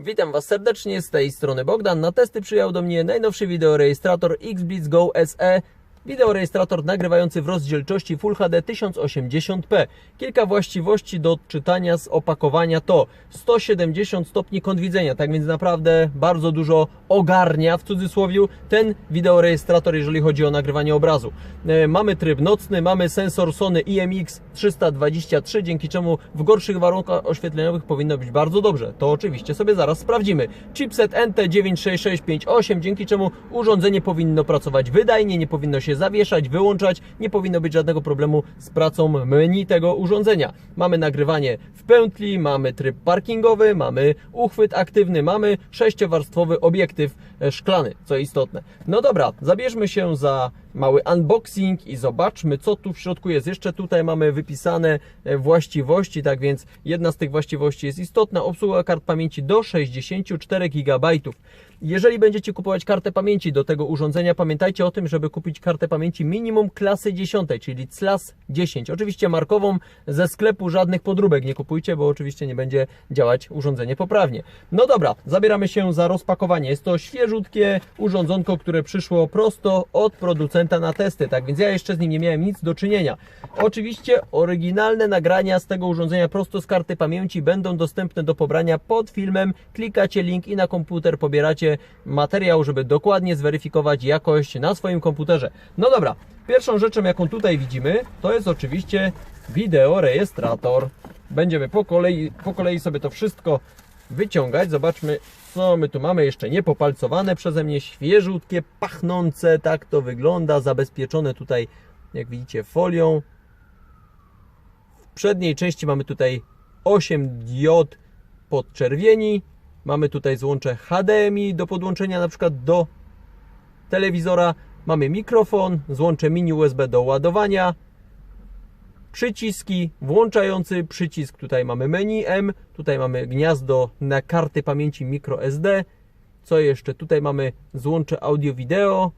Witam Was serdecznie, z tej strony Bogdan. Na testy przyjął do mnie najnowszy wideorejestrator XBlitz Go SE. Wideorejestrator nagrywający w rozdzielczości Full HD 1080p. Kilka właściwości do odczytania z opakowania to 170 stopni kąt widzenia, tak więc naprawdę bardzo dużo ogarnia w cudzysłowie ten wideorejestrator, jeżeli chodzi o nagrywanie obrazu. E, Mamy tryb nocny, mamy sensor Sony IMX 323, dzięki czemu w gorszych warunkach oświetleniowych powinno być bardzo dobrze. To oczywiście sobie zaraz sprawdzimy. Chipset NT96658, dzięki czemu urządzenie powinno pracować wydajnie, nie powinno się zawieszać, wyłączać, nie powinno być żadnego problemu z pracą menu tego urządzenia. Mamy nagrywanie w pętli, mamy tryb parkingowy, mamy uchwyt aktywny, mamy sześciowarstwowy obiektyw szklany, co istotne. No dobra, zabierzmy się za mały unboxing i zobaczmy, co tu w środku jest. Jeszcze tutaj mamy wypisane e, właściwości, tak więc jedna z tych właściwości jest istotna. Obsługa kart pamięci do 64 GB. Jeżeli będziecie kupować kartę pamięci do tego urządzenia, pamiętajcie o tym, żeby kupić kartę pamięci minimum klasy 10, czyli CLAS 10. Oczywiście markową ze sklepu żadnych podróbek nie kupujcie, bo oczywiście nie będzie działać urządzenie poprawnie. No dobra, zabieramy się za rozpakowanie. Jest to świeżutkie urządzonko, które przyszło prosto od producenta na testy, tak więc ja jeszcze z nim nie miałem nic do czynienia. Oczywiście oryginalne nagrania z tego urządzenia prosto z karty pamięci będą dostępne do pobrania pod filmem. Klikacie link i na komputer pobieracie materiał, żeby dokładnie zweryfikować jakość na swoim komputerze. No dobra, pierwszą rzeczą jaką tutaj widzimy, to jest oczywiście wideorejestrator. Będziemy po kolei, po kolei sobie to wszystko wyciągać. Zobaczmy, co my tu mamy. Jeszcze nie popalcowane przeze mnie, świeżutkie, pachnące. Tak to wygląda. Zabezpieczone tutaj, jak widzicie, folią. W przedniej części mamy tutaj 8 diod podczerwieni. Mamy tutaj złącze HDMI do podłączenia na przykład do telewizora. Mamy mikrofon, złącze mini USB do ładowania, przyciski, włączający przycisk, tutaj mamy menu M, tutaj mamy gniazdo na karty pamięci microSD, co jeszcze? Tutaj mamy złącze audio-wideo,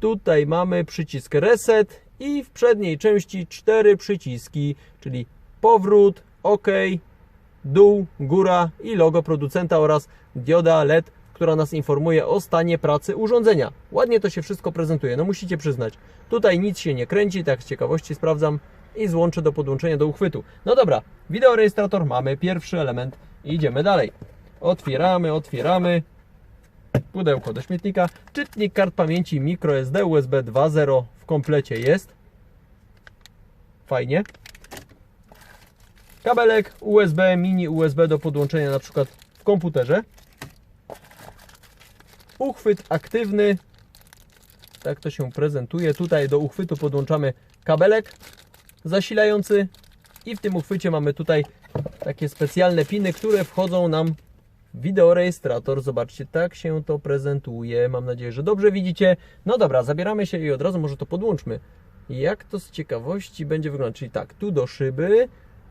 tutaj mamy przycisk reset i w przedniej części cztery przyciski, czyli powrót, OK, dół, góra i logo producenta oraz dioda LED, która nas informuje o stanie pracy urządzenia. Ładnie to się wszystko prezentuje, no musicie przyznać. Tutaj nic się nie kręci, tak z ciekawości sprawdzam i złączę do podłączenia do uchwytu. No dobra, wideorejestrator mamy, pierwszy element i idziemy dalej. Otwieramy, otwieramy. Pudełko do śmietnika. Czytnik kart pamięci microSD USB 2.0 w komplecie jest. Fajnie. Kabelek USB, mini USB do podłączenia na przykład w komputerze. Uchwyt aktywny. Tak to się prezentuje. Tutaj do uchwytu podłączamy kabelek zasilający i w tym uchwycie mamy tutaj takie specjalne piny, które wchodzą nam w wideorejestrator. Zobaczcie, tak się to prezentuje. Mam nadzieję, że dobrze widzicie. No dobra, zabieramy się i od razu może to podłączmy. Jak to z ciekawości będzie wyglądać? Czyli tak, tu do szyby,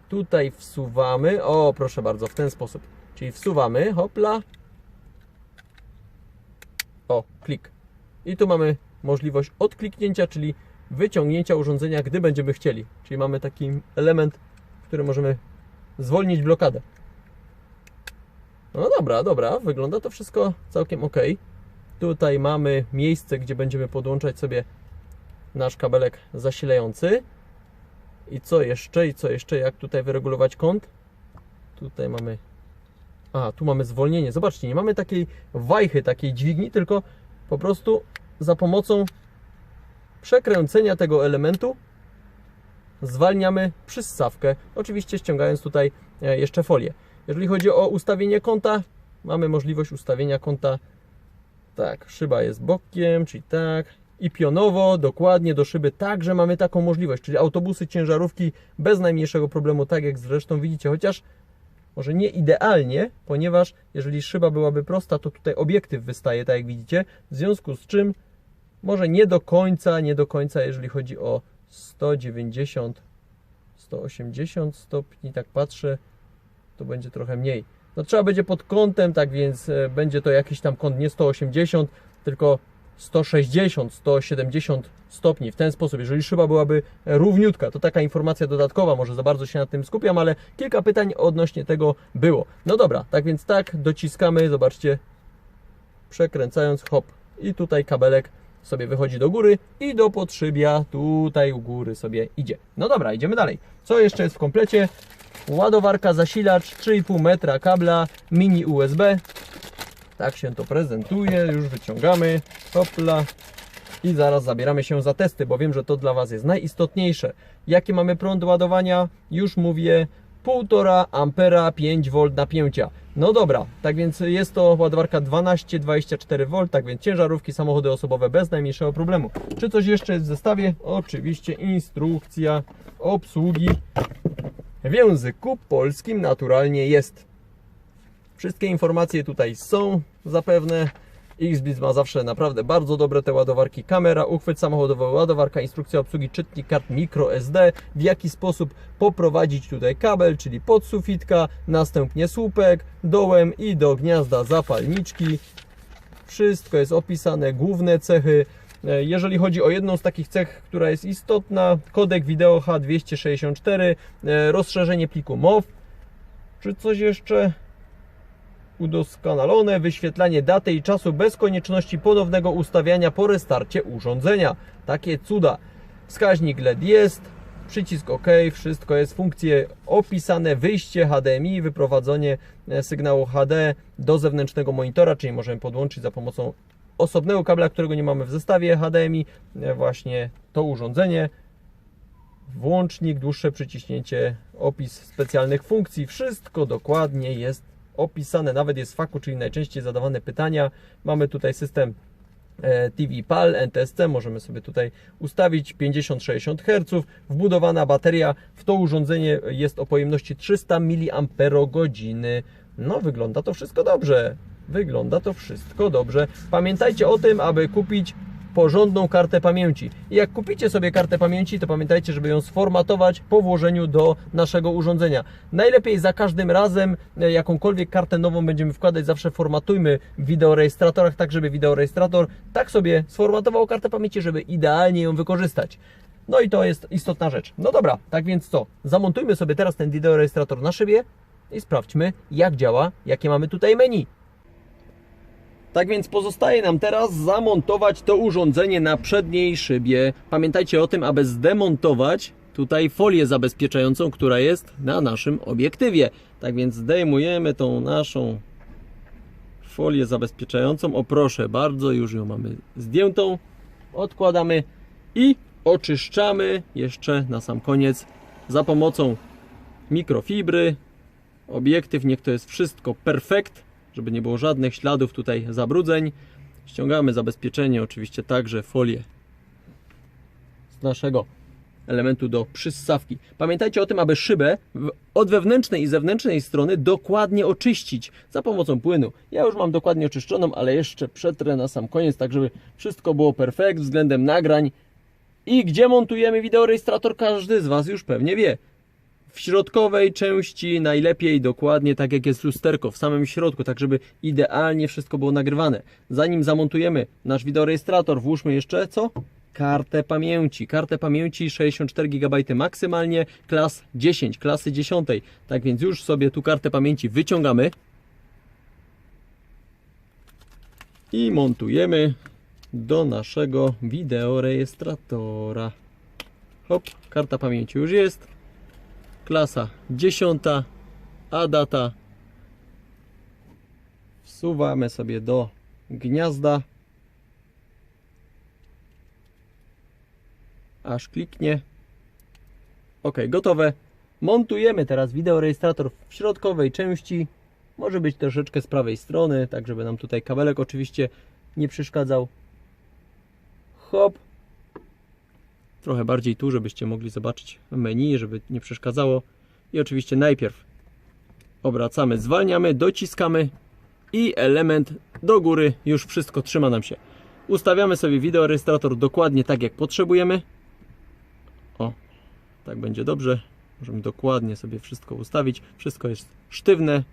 tutaj wsuwamy. O, proszę bardzo, w ten sposób. Czyli wsuwamy, hopla. O, klik. I tu mamy możliwość odkliknięcia, czyli wyciągnięcia urządzenia, gdy będziemy chcieli. Czyli mamy taki element, który możemy zwolnić blokadę. No dobra, dobra, wygląda to wszystko całkiem ok. Tutaj mamy miejsce, gdzie będziemy podłączać sobie nasz kabelek zasilający. I co jeszcze? I co jeszcze? Jak tutaj wyregulować kąt? Tutaj mamy. A, tu mamy zwolnienie. Zobaczcie, nie mamy takiej wajchy, takiej dźwigni, tylko po prostu za pomocą przekręcenia tego elementu zwalniamy przyssawkę, oczywiście ściągając tutaj e, jeszcze folię. Jeżeli chodzi o ustawienie kąta, mamy możliwość ustawienia kąta tak, szyba jest bokiem, czyli tak i pionowo, dokładnie do szyby także mamy taką możliwość, czyli autobusy, ciężarówki bez najmniejszego problemu, tak jak zresztą widzicie, chociaż może nie idealnie, ponieważ jeżeli szyba byłaby prosta, to tutaj obiektyw wystaje, tak jak widzicie, w związku z czym może nie do końca, nie do końca, jeżeli chodzi o 190, 180 stopni, tak patrzę, to będzie trochę mniej. No trzeba będzie pod kątem, tak więc e, będzie to jakiś tam kąt nie 180, tylko 160, 170 stopni w ten sposób. Jeżeli szyba byłaby równiutka, to taka informacja dodatkowa, może za bardzo się nad tym skupiam, ale kilka pytań odnośnie tego było. No dobra, tak więc tak, dociskamy, zobaczcie, przekręcając, hop, i tutaj kabelek sobie wychodzi do góry i do podszybia tutaj u góry sobie idzie. No dobra, idziemy dalej. Co jeszcze jest w komplecie? Ładowarka, zasilacz, 3,5 metra kabla, mini USB. Tak się to prezentuje, już wyciągamy, hopla i zaraz zabieramy się za testy, bo wiem, że to dla Was jest najistotniejsze. Jaki mamy prąd ładowania? Już mówię, 1,5 ampera 5 V napięcia. No dobra, tak więc jest to ładowarka 12-24 V, tak więc ciężarówki, samochody osobowe bez najmniejszego problemu. Czy coś jeszcze jest w zestawie? Oczywiście instrukcja obsługi w języku polskim naturalnie jest. Wszystkie informacje tutaj są zapewne. XBlitz ma zawsze naprawdę bardzo dobre te ładowarki. Kamera, uchwyt samochodowy, ładowarka, instrukcja obsługi, czytnik kart microSD, w jaki sposób poprowadzić tutaj kabel, czyli pod sufitka, następnie słupek, dołem i do gniazda zapalniczki. Wszystko jest opisane, główne cechy. E, Jeżeli chodzi o jedną z takich cech, która jest istotna, kodek wideo H264, e, rozszerzenie pliku MOV, czy coś jeszcze? Udoskonalone wyświetlanie daty i czasu bez konieczności ponownego ustawiania po restarcie urządzenia. Takie cuda. Wskaźnik LED jest, przycisk OK, wszystko jest, funkcje opisane, wyjście HDMI, wyprowadzenie e, sygnału HD do zewnętrznego monitora, czyli możemy podłączyć za pomocą osobnego kabla, którego nie mamy w zestawie HDMI, e, właśnie to urządzenie. Włącznik, dłuższe przyciśnięcie, opis specjalnych funkcji, wszystko dokładnie jest opisane, nawet jest faku, czyli najczęściej zadawane pytania. Mamy tutaj system e, TV PAL, NTSC, możemy sobie tutaj ustawić 50-60 Hz. Wbudowana bateria w to urządzenie jest o pojemności 300 mAh. No, wygląda to wszystko dobrze. Wygląda to wszystko dobrze. Pamiętajcie o tym, aby kupić porządną kartę pamięci. I jak kupicie sobie kartę pamięci, to pamiętajcie, żeby ją sformatować po włożeniu do naszego urządzenia. Najlepiej za każdym razem e, jakąkolwiek kartę nową będziemy wkładać, zawsze formatujmy w wideorejestratorach, tak żeby wideorejestrator tak sobie sformatował kartę pamięci, żeby idealnie ją wykorzystać. No i to jest istotna rzecz. No dobra, tak więc co? Zamontujmy sobie teraz ten wideorejestrator na szybie i sprawdźmy jak działa, jakie mamy tutaj menu. Tak więc pozostaje nam teraz zamontować to urządzenie na przedniej szybie. Pamiętajcie o tym, aby zdemontować tutaj folię zabezpieczającą, która jest na naszym obiektywie. Tak więc zdejmujemy tą naszą folię zabezpieczającą. O proszę bardzo, już ją mamy zdjętą. Odkładamy i oczyszczamy jeszcze na sam koniec za pomocą mikrofibry. Obiektyw, niech to jest wszystko perfekt żeby nie było żadnych śladów tutaj zabrudzeń. Ściągamy zabezpieczenie, oczywiście także folię z naszego elementu do przyssawki. Pamiętajcie o tym, aby szybę od wewnętrznej i zewnętrznej strony dokładnie oczyścić za pomocą płynu. Ja już mam dokładnie oczyszczoną, ale jeszcze przetrę na sam koniec, tak żeby wszystko było perfekt względem nagrań. I gdzie montujemy wideorejestrator, każdy z Was już pewnie wie w środkowej części najlepiej dokładnie tak jak jest lusterko, w samym środku, tak żeby idealnie wszystko było nagrywane. Zanim zamontujemy nasz wideorejestrator, włóżmy jeszcze co? Kartę pamięci. Kartę pamięci 64 GB maksymalnie, klas 10, klasy 10. Tak więc już sobie tu kartę pamięci wyciągamy i montujemy do naszego wideorejestratora. Hop, karta pamięci już jest klasa 10, a data? Wsuwamy sobie do gniazda. Aż kliknie. Ok, gotowe. Montujemy teraz wideorejestrator w środkowej części. Może być troszeczkę z prawej strony tak żeby nam tutaj kabelek oczywiście nie przeszkadzał. Hop trochę bardziej tu, żebyście mogli zobaczyć menu, żeby nie przeszkadzało. I oczywiście najpierw obracamy, zwalniamy, dociskamy i element do góry już wszystko trzyma nam się. Ustawiamy sobie wideorejestrator dokładnie tak jak potrzebujemy. O, tak będzie dobrze. Możemy dokładnie sobie wszystko ustawić. Wszystko jest sztywne.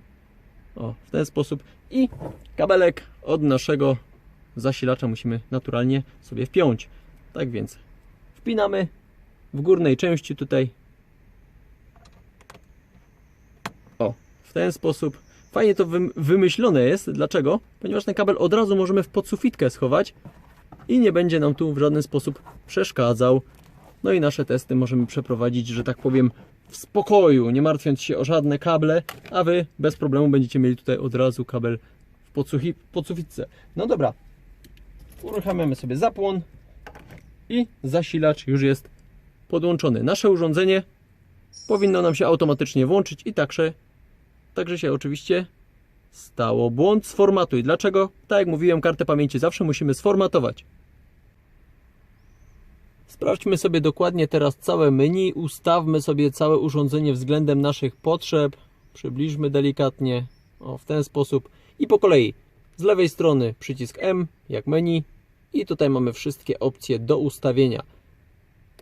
O, w ten sposób. I kabelek od naszego zasilacza musimy naturalnie sobie wpiąć. Tak więc wpinamy w górnej części tutaj. O, w ten sposób. Fajnie to wym- wymyślone jest. Dlaczego? Ponieważ ten kabel od razu możemy w podsufitkę schować i nie będzie nam tu w żaden sposób przeszkadzał. No i nasze testy możemy przeprowadzić, że tak powiem, w spokoju, nie martwiąc się o żadne kable, a Wy bez problemu będziecie mieli tutaj od razu kabel w podsufi- podsufitce. No dobra, uruchamiamy sobie zapłon i zasilacz już jest podłączony. Nasze urządzenie powinno nam się automatycznie włączyć i także, także się oczywiście stało. Błąd sformatuj. Dlaczego? Tak jak mówiłem, kartę pamięci zawsze musimy sformatować. Sprawdźmy sobie dokładnie teraz całe menu, ustawmy sobie całe urządzenie względem naszych potrzeb, przybliżmy delikatnie, o w ten sposób i po kolei. Z lewej strony przycisk M jak menu i tutaj mamy wszystkie opcje do ustawienia.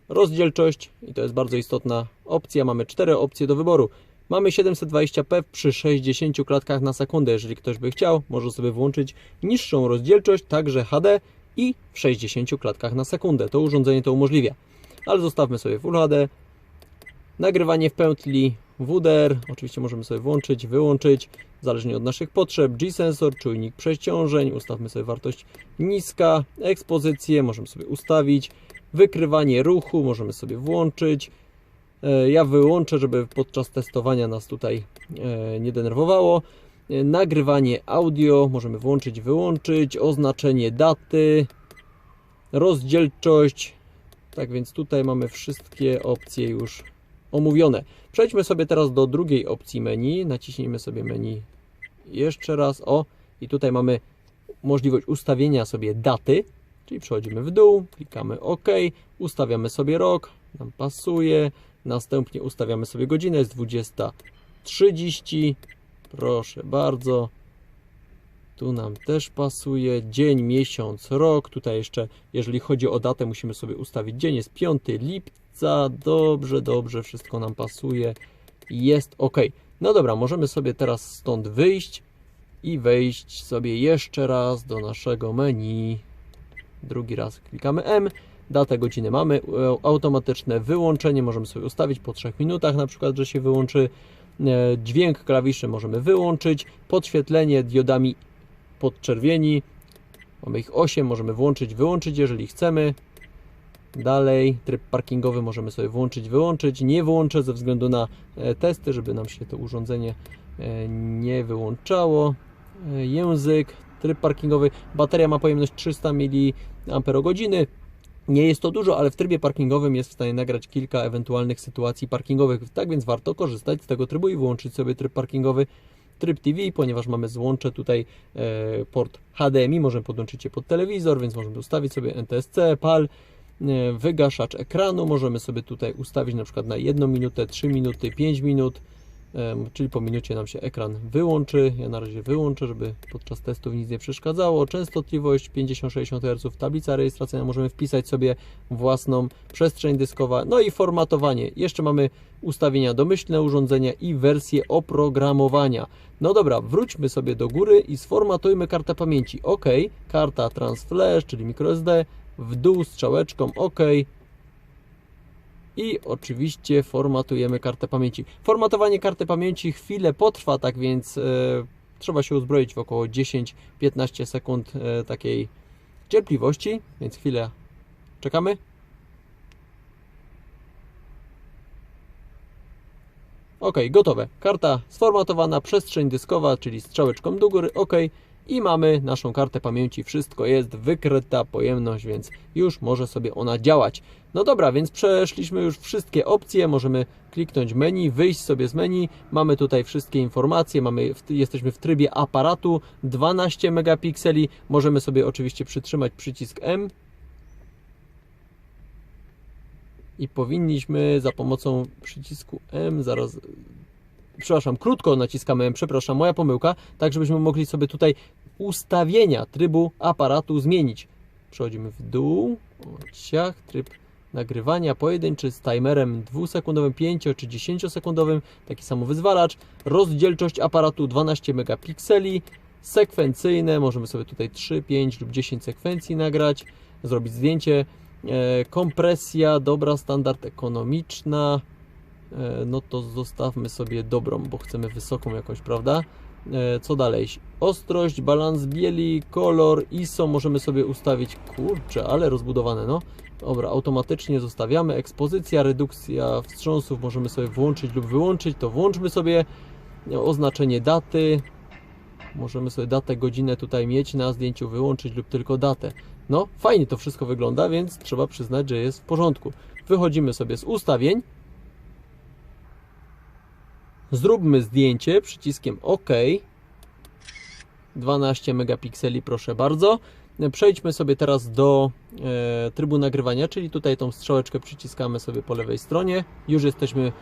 Rozdzielczość i to jest bardzo istotna opcja, mamy cztery opcje do wyboru. Mamy 720p przy 60 klatkach na sekundę. Jeżeli ktoś by chciał, może sobie włączyć niższą rozdzielczość, także HD i w 60 klatkach na sekundę. To urządzenie to umożliwia. Ale zostawmy sobie Full HD. Nagrywanie w pętli WDR. Oczywiście możemy sobie włączyć, wyłączyć, zależnie od naszych potrzeb. G-sensor, czujnik przeciążeń. Ustawmy sobie wartość niska. Ekspozycję możemy sobie ustawić. Wykrywanie ruchu możemy sobie włączyć. E, Ja wyłączę, żeby podczas testowania nas tutaj e, nie denerwowało. E, Nagrywanie audio możemy włączyć, wyłączyć. Oznaczenie daty. Rozdzielczość. Tak więc tutaj mamy wszystkie opcje już omówione. Przejdźmy sobie teraz do drugiej opcji menu. Naciśnijmy sobie menu jeszcze raz. O, i tutaj mamy możliwość ustawienia sobie daty. Czyli przechodzimy w dół, klikamy OK, ustawiamy sobie rok, nam pasuje. Następnie ustawiamy sobie godzinę, jest 20.30. Proszę bardzo. Tu nam też pasuje. Dzień, miesiąc, rok. Tutaj jeszcze, jeżeli chodzi o datę, musimy sobie ustawić dzień. Jest 5 lipca. Dobrze, dobrze, wszystko nam pasuje. Jest OK. No dobra, możemy sobie teraz stąd wyjść i wejść sobie jeszcze raz do naszego menu. Drugi raz klikamy M. Datę, godziny mamy. E, Automatyczne wyłączenie możemy sobie ustawić po 3 minutach, na przykład, że się wyłączy. E, Dźwięk klawiszy możemy wyłączyć. Podświetlenie diodami podczerwieni. Mamy ich 8, możemy włączyć, wyłączyć, jeżeli chcemy. Dalej, tryb parkingowy możemy sobie włączyć, wyłączyć. Nie wyłączę ze względu na e, testy, żeby nam się to urządzenie e, nie wyłączało. E, Język, tryb parkingowy. Bateria ma pojemność 300 mAh. Nie jest to dużo, ale w trybie parkingowym jest w stanie nagrać kilka ewentualnych sytuacji parkingowych. Tak więc warto korzystać z tego trybu i włączyć sobie tryb parkingowy. Tryb TV, ponieważ mamy złącze tutaj port HDMI, możemy podłączyć je pod telewizor, więc możemy ustawić sobie NTSC, PAL, wygaszacz ekranu, możemy sobie tutaj ustawić na przykład na 1 minutę, 3 minuty, 5 minut, em, czyli po minucie nam się ekran wyłączy. Ja na razie wyłączę, żeby podczas testów nic nie przeszkadzało. Częstotliwość 50-60 Hz, tablica rejestracyjna, możemy wpisać sobie własną przestrzeń dyskowa, no i formatowanie. Jeszcze mamy ustawienia domyślne urządzenia i wersję oprogramowania. No dobra, wróćmy sobie do góry i sformatujmy kartę pamięci. OK, karta Transflash, czyli microSD, w dół strzałeczką OK, i oczywiście formatujemy kartę pamięci. Formatowanie karty pamięci chwilę potrwa, tak więc e, trzeba się uzbroić w około 10-15 sekund e, takiej cierpliwości, więc chwilę czekamy. Ok, gotowe. Karta sformatowana, przestrzeń dyskowa, czyli strzałeczką do góry, ok. I mamy naszą kartę pamięci, wszystko jest, wykryta pojemność, więc już może sobie ona działać. No dobra, więc przeszliśmy już wszystkie opcje, możemy kliknąć menu, wyjść sobie z menu, mamy tutaj wszystkie informacje, mamy, jesteśmy w trybie aparatu, 12 megapikseli, możemy sobie oczywiście przytrzymać przycisk M. I powinniśmy za pomocą przycisku M, zaraz, przepraszam, krótko naciskamy M, przepraszam, moja pomyłka, tak żebyśmy mogli sobie tutaj ustawienia trybu aparatu zmienić. Przechodzimy w dół, ciach, tryb nagrywania pojedynczy z timerem dwusekundowym, 5 czy 10 sekundowym, taki samowyzwalacz, rozdzielczość aparatu 12 megapikseli, sekwencyjne, możemy sobie tutaj 3, 5 lub 10 sekwencji nagrać, zrobić zdjęcie. E, kompresja, dobra, standard ekonomiczna, e, no to zostawmy sobie dobrą, bo chcemy wysoką jakąś, prawda? E, Co dalej? Ostrość, balans bieli, kolor, ISO możemy sobie ustawić. Kurczę, ale rozbudowane, no. Dobra, automatycznie zostawiamy. Ekspozycja, redukcja wstrząsów możemy sobie włączyć lub wyłączyć. To włączmy sobie oznaczenie daty. Możemy sobie datę, godzinę tutaj mieć na zdjęciu, wyłączyć lub tylko datę. No, fajnie to wszystko wygląda, więc trzeba przyznać, że jest w porządku. Wychodzimy sobie z ustawień. Zróbmy zdjęcie przyciskiem OK. 12 megapikseli, proszę bardzo. Przejdźmy sobie teraz do e, trybu nagrywania, czyli tutaj tą strzałeczkę przyciskamy sobie po lewej stronie. Już jesteśmy,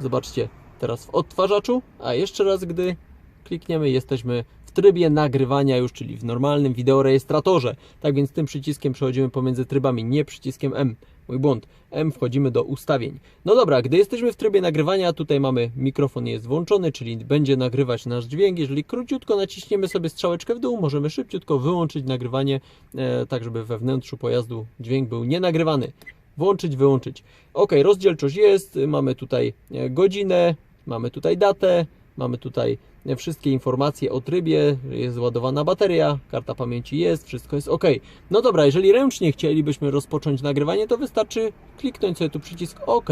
zobaczcie, teraz w odtwarzaczu, a jeszcze raz, gdy klikniemy, jesteśmy w trybie nagrywania już, czyli w normalnym wideorejestratorze. Tak więc tym przyciskiem przechodzimy pomiędzy trybami, nie przyciskiem M. Mój błąd. M wchodzimy do ustawień. No dobra, gdy jesteśmy w trybie nagrywania, tutaj mamy mikrofon jest włączony, czyli będzie nagrywać nasz dźwięk. Jeżeli króciutko naciśniemy sobie strzałeczkę w dół, możemy szybciutko wyłączyć nagrywanie, e, tak żeby we wnętrzu pojazdu dźwięk był nienagrywany. Włączyć, wyłączyć. Ok, rozdzielczość jest, mamy tutaj e, godzinę, mamy tutaj datę, mamy tutaj wszystkie informacje o trybie, jest ładowana bateria, karta pamięci jest, wszystko jest ok. No dobra, jeżeli ręcznie chcielibyśmy rozpocząć nagrywanie, to wystarczy kliknąć sobie tu przycisk OK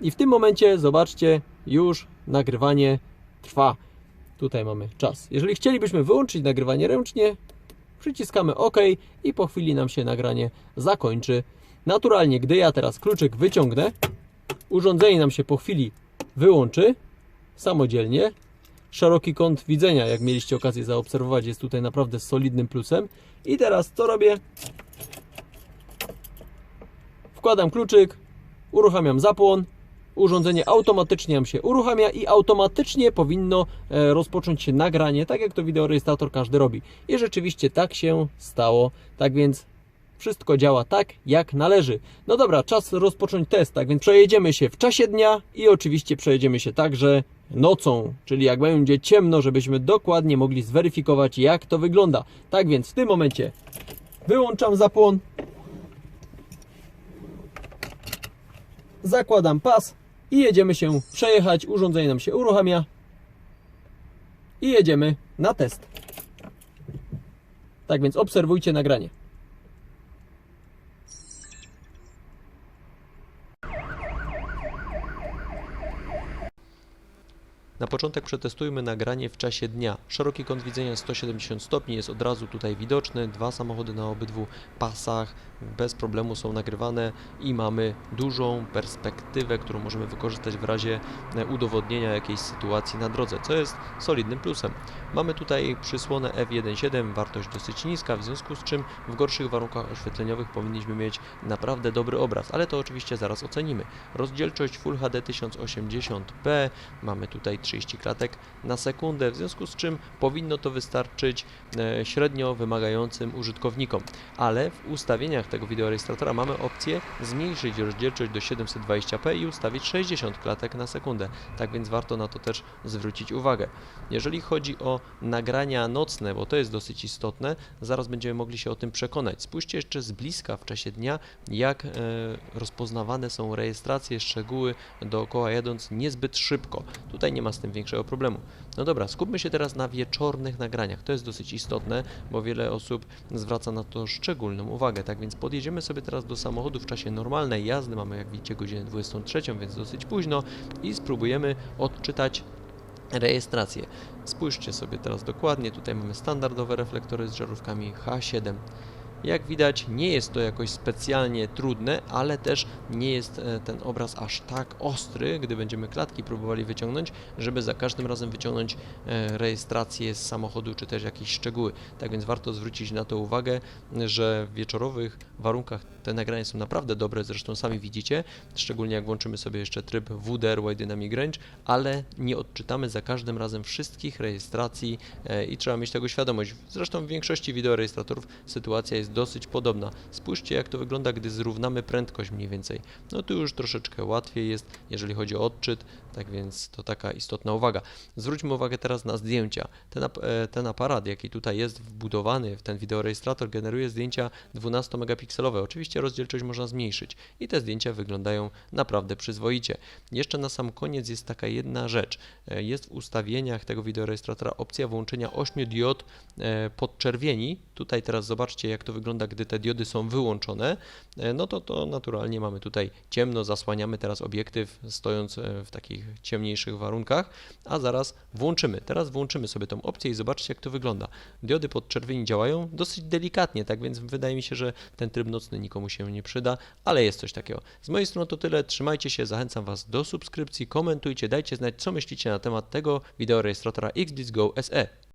i w tym momencie zobaczcie, już nagrywanie trwa. Tutaj mamy czas. Jeżeli chcielibyśmy wyłączyć nagrywanie ręcznie, przyciskamy OK i po chwili nam się nagranie zakończy. Naturalnie, gdy ja teraz kluczyk wyciągnę, urządzenie nam się po chwili wyłączy samodzielnie. Szeroki kąt widzenia, jak mieliście okazję zaobserwować, jest tutaj naprawdę solidnym plusem. I teraz co robię? Wkładam kluczyk, uruchamiam zapłon, urządzenie automatycznie nam się uruchamia i automatycznie powinno e, rozpocząć się nagranie, tak jak to wideorejestrator każdy robi. I rzeczywiście tak się stało. Tak więc wszystko działa tak, jak należy. No dobra, czas rozpocząć test, tak więc przejedziemy się w czasie dnia i oczywiście przejedziemy się także nocą, czyli jak będzie ciemno, żebyśmy dokładnie mogli zweryfikować, jak to wygląda. Tak więc w tym momencie wyłączam zapłon, zakładam pas i jedziemy się przejechać. Urządzenie nam się uruchamia i jedziemy na test. Tak więc obserwujcie nagranie. Na początek przetestujmy nagranie w czasie dnia. Szeroki kąt widzenia 170 stopni jest od razu tutaj widoczny. Dwa samochody na obydwu pasach bez problemu są nagrywane i mamy dużą perspektywę, którą możemy wykorzystać w razie e, udowodnienia jakiejś sytuacji na drodze, co jest solidnym plusem. Mamy tutaj przysłonę f1.7, wartość dosyć niska, w związku z czym w gorszych warunkach oświetleniowych powinniśmy mieć naprawdę dobry obraz, ale to oczywiście zaraz ocenimy. Rozdzielczość Full HD 1080p, mamy tutaj 30 klatek na sekundę, w związku z czym powinno to wystarczyć e, średnio wymagającym użytkownikom, ale w ustawieniach tego wideorejestratora mamy opcję zmniejszyć rozdzielczość do 720p i ustawić 60 klatek na sekundę, tak więc warto na to też zwrócić uwagę. Jeżeli chodzi o nagrania nocne, bo to jest dosyć istotne, zaraz będziemy mogli się o tym przekonać. Spójrzcie jeszcze z bliska w czasie dnia, jak e, rozpoznawane są rejestracje, szczegóły dookoła jadąc niezbyt szybko. Tutaj nie ma z tym większego problemu. No dobra, skupmy się teraz na wieczornych nagraniach. To jest dosyć istotne, bo wiele osób zwraca na to szczególną uwagę. Tak więc podjedziemy sobie teraz do samochodu w czasie normalnej jazdy. Mamy, jak widzicie, godzinę 23, więc dosyć późno i spróbujemy odczytać rejestrację. Spójrzcie sobie teraz dokładnie, tutaj mamy standardowe reflektory z żarówkami H7. Jak widać, nie jest to jakoś specjalnie trudne, ale też nie jest e, ten obraz aż tak ostry, gdy będziemy klatki próbowali wyciągnąć, żeby za każdym razem wyciągnąć e, rejestrację z samochodu czy też jakieś szczegóły. Tak więc warto zwrócić na to uwagę, że w wieczorowych warunkach te nagrania są naprawdę dobre, zresztą sami widzicie, szczególnie jak włączymy sobie jeszcze tryb WDR Wide Dynamic Range, ale nie odczytamy za każdym razem wszystkich rejestracji e, i trzeba mieć tego świadomość. Zresztą w większości wideorejestratorów sytuacja jest jest dosyć podobna. Spójrzcie jak to wygląda, gdy zrównamy prędkość mniej więcej. No tu już troszeczkę łatwiej jest, jeżeli chodzi o odczyt, tak więc to taka istotna uwaga. Zwróćmy uwagę teraz na zdjęcia. Ten, ap- e, ten aparat, jaki tutaj jest wbudowany w ten wideorejestrator, generuje zdjęcia 12-megapikselowe. Oczywiście rozdzielczość można zmniejszyć i te zdjęcia wyglądają naprawdę przyzwoicie. Jeszcze na sam koniec jest taka jedna rzecz. E, Jest w ustawieniach tego wideorejestratora opcja włączenia 8 diod e, podczerwieni. Tutaj teraz zobaczcie, jak to wygląda, gdy te diody są wyłączone. E, No to to naturalnie mamy tutaj ciemno, zasłaniamy teraz obiektyw stojąc e, w takich ciemniejszych warunkach, a zaraz włączymy. Teraz włączymy sobie tą opcję i zobaczcie, jak to wygląda. Diody podczerwieni działają dosyć delikatnie, tak więc wydaje mi się, że ten tryb nocny nikomu się nie przyda, ale jest coś takiego. Z mojej strony to tyle, trzymajcie się, zachęcam Was do subskrypcji, komentujcie, dajcie znać, co myślicie na temat tego wideorejestratora XBLITZ Go SE.